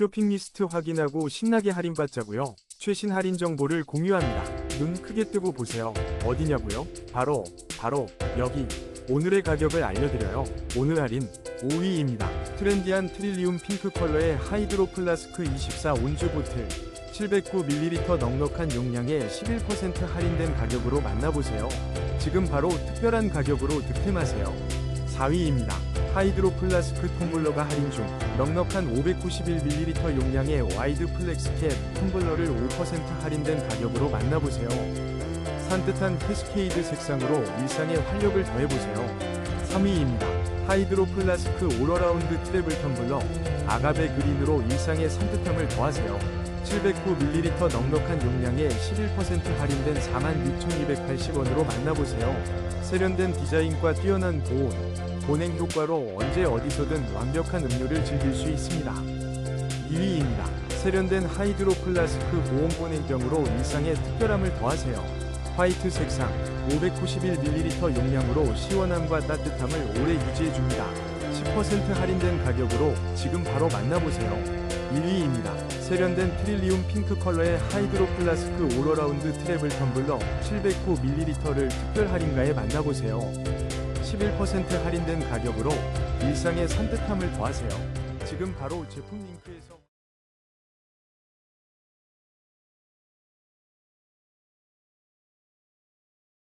쇼핑 리스트 확인하고 신나게 할인받자고요. 최신 할인 정보를 공유합니다. 눈 크게 뜨고 보세요. 어디냐고요? 바로 바로 여기. 오늘의 가격을 알려드려요. 오늘 할인 5위입니다. 트렌디한 트릴리움 핑크 컬러의 하이드로 플라스크 24 온주 보틀 709ml 넉넉한 용량에 11% 할인된 가격으로 만나보세요. 지금 바로 특별한 가격으로 득템하세요. 4위입니다. 하이드로 플라스크 텀블러가 할인 중 넉넉한 591ml 용량의 와이드 플렉스캡 텀블러를 5% 할인된 가격으로 만나보세요. 산뜻한 캐스케이드 색상으로 일상에 활력을 더해보세요. 3위입니다. 하이드로 플라스크 올어라운드 트래블 텀블러 아가베 그린으로 일상의 산뜻함을 더하세요. 709ml 넉넉한 용량에 11% 할인된 46,280원으로 만나보세요. 세련된 디자인과 뛰어난 보온, 보냉 효과로 언제 어디서든 완벽한 음료를 즐길 수 있습니다. 2위입니다. 세련된 하이드로 플라스크 보온 보냉병으로 일상의 특별함을 더하세요. 화이트 색상 591ml 용량으로 시원함과 따뜻함을 오래 유지해줍니다. 10% 할인된 가격으로 지금 바로 만나보세요. 1위입니다. 세련된 트릴리움 핑크 컬러의 하이드로 플라스크 올어라운드 트래블 텀블러 709ml를 특별 할인가에 만나보세요. 11% 할인된 가격으로 일상의 산뜻함을 더하세요. 지금 바로 제품 링크에서